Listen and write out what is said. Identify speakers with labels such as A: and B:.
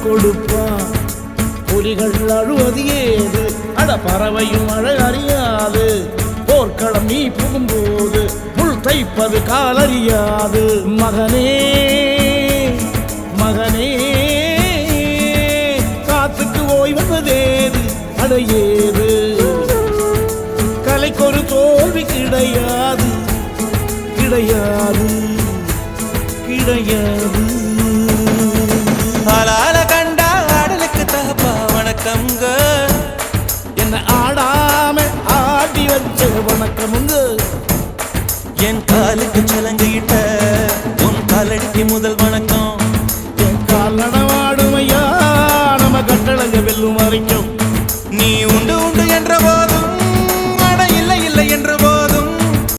A: இன்பம் கொடுப்பான். புலிகள் அழுவது ஏது? அட பறவையும் அழ அறியாது. போர்க்களம் நீ புகும்போது முள் தைப்பது காலறியாது. மகனே மகனே காத்துக்கு ஓய்வதேது அடையேது கலைக்கொரு தோல்வி கிடையாது. கிடையாது. கிடையாது.
B: என் காலுக்கு
A: சலங்கையிட்ட உன் காலடிக்கு முதல் வணக்கம்.
B: என் காலடவாடுமையா நம்ம கட்டளங்க வெல்லும் வரைக்கும். நீ உண்டு